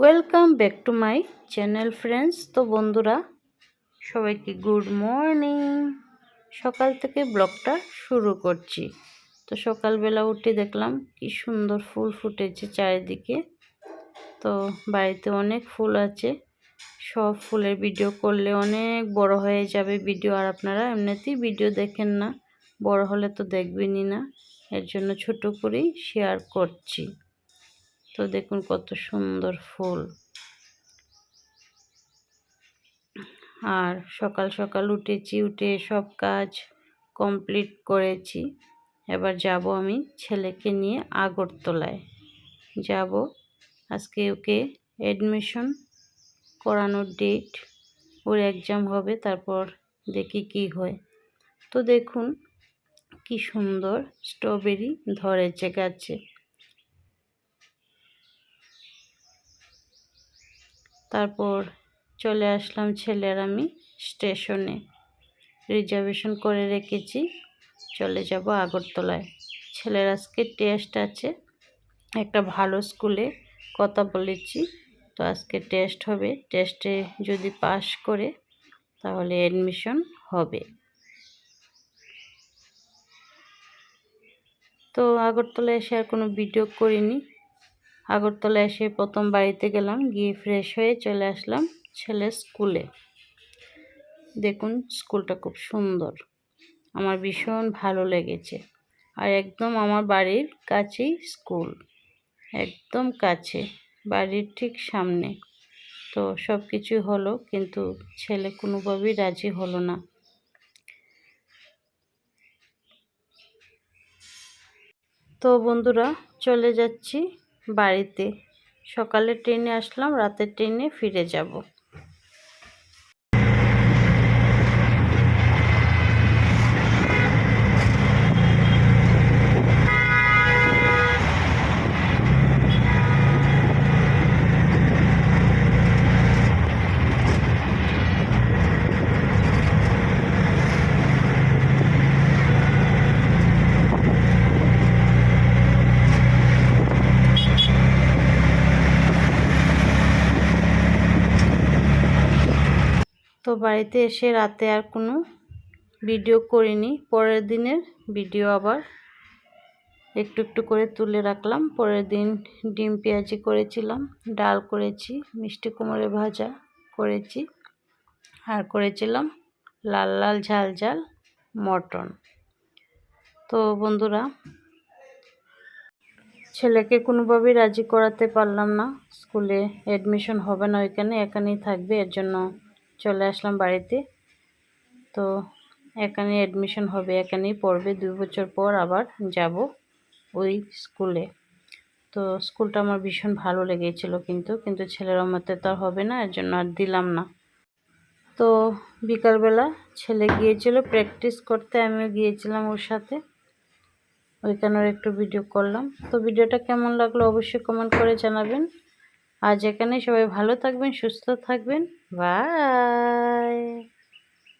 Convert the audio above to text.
Welcome back to my channel friends তো বন্ধুরা, সবাইকে গুড মর্নিং সকাল থেকে ব্লগটা শুরু করছি। তো সকালবেলা উঠে দেখলাম কি সুন্দর ফুল ফুটেছে চারিদিকে। তো বাড়িতে অনেক ফুল আছে। সব ফুলের ভিডিও করলে অনেক বড় হয়ে যাবে ভিডিও আর আপনারা এমনিতেই ভিডিও দেখেন না। বড় হলে তো দেখবেনই না। এর জন্য ছোট করেই শেয়ার করছি। তো দেখুন কত সুন্দর ফুল। আর সকাল সকাল উঠেছি, উঠে সব কাজ কমপ্লিট করেছি। এবার যাব আমি ছেলেকে নিয়ে আগরতলায়। যাব, আজকে ওকে অ্যাডমিশন করানোর ডেট ওর এক্সাম হবে, তারপর দেখি কি হয়। তো দেখুন, কি সুন্দর স্ট্রবেরি ধরেছে গাছে। তারপর চলে আসলাম ছেলের আমি স্টেশনে। রিজার্ভেশন করে রেখেছি। চলে যাব আগরতলায়। ছেলের আজকে টেস্ট আছে। একটা ভালো স্কুলে কথা বলেছি। তো আজকে টেস্ট হবে। টেস্টে যদি পাশ করে, তাহলে অ্যাডমিশন হবে। তো আগরতলায় এসে আর কোনো ভিডিও করিনি। আগরতলা এসে প্রথম বাড়িতে গেলাম, গিয়ে ফ্রেশ হয়ে চলে আসলাম ছেলে স্কুলে দেখুন স্কুলটা খুব সুন্দর, আমার ভীষণ ভালো লেগেছে। আর একদম আমার বাড়ির কাছেই স্কুল একদম কাছে, বাড়ির ঠিক সামনে। তো সব কিছু হলো, কিন্তু ছেলে কোনোভাবেই রাজি হলো না। তো বন্ধুরা, চলে যাচ্ছি বাড়িতে। সকালে ট্রেনে আসলাম রাতের ট্রেনে ফিরে যাব। তো বাড়িতে এসে রাতে আর কোনো ভিডিও করিনি। পরের দিনের ভিডিও আবার একটু একটু করে তুলে রাখলাম। পরের দিন ডিম পেঁয়াজি করেছিলাম, ডাল করেছি, মিষ্টি কুমড়ে ভাজা করেছি আর করেছিলাম লাল লাল ঝাল ঝাল মটন। তো বন্ধুরা, ছেলেকে কোনোভাবেই রাজি করাতে পারলাম না। স্কুলে অ্যাডমিশন হবে না ওইখানে, এখানেই থাকবে। এর জন্য চলে আসলাম বাড়িতে। তো এখানে অ্যাডমিশন হবে, এখানেই পড়বে। দুই বছর পর আবার যাব ওই স্কুলে তো স্কুলটা আমার ভীষণ ভালো লেগেছিল কিন্তু কিন্তু ছেলের মতে তো হবে না, এর জন্য আর দিলাম না। তো বিকালবেলা ছেলে গিয়েছিল প্র্যাকটিস করতে, আমিও গিয়েছিলাম ওর সাথে। ওইখানের একটু ভিডিও করলাম। তো ভিডিওটা কেমন লাগল অবশ্যই কমেন্ট করে জানাবেন। আজ এখানে সবাই ভালো থাকবেন সুস্থ থাকবেন। বাই।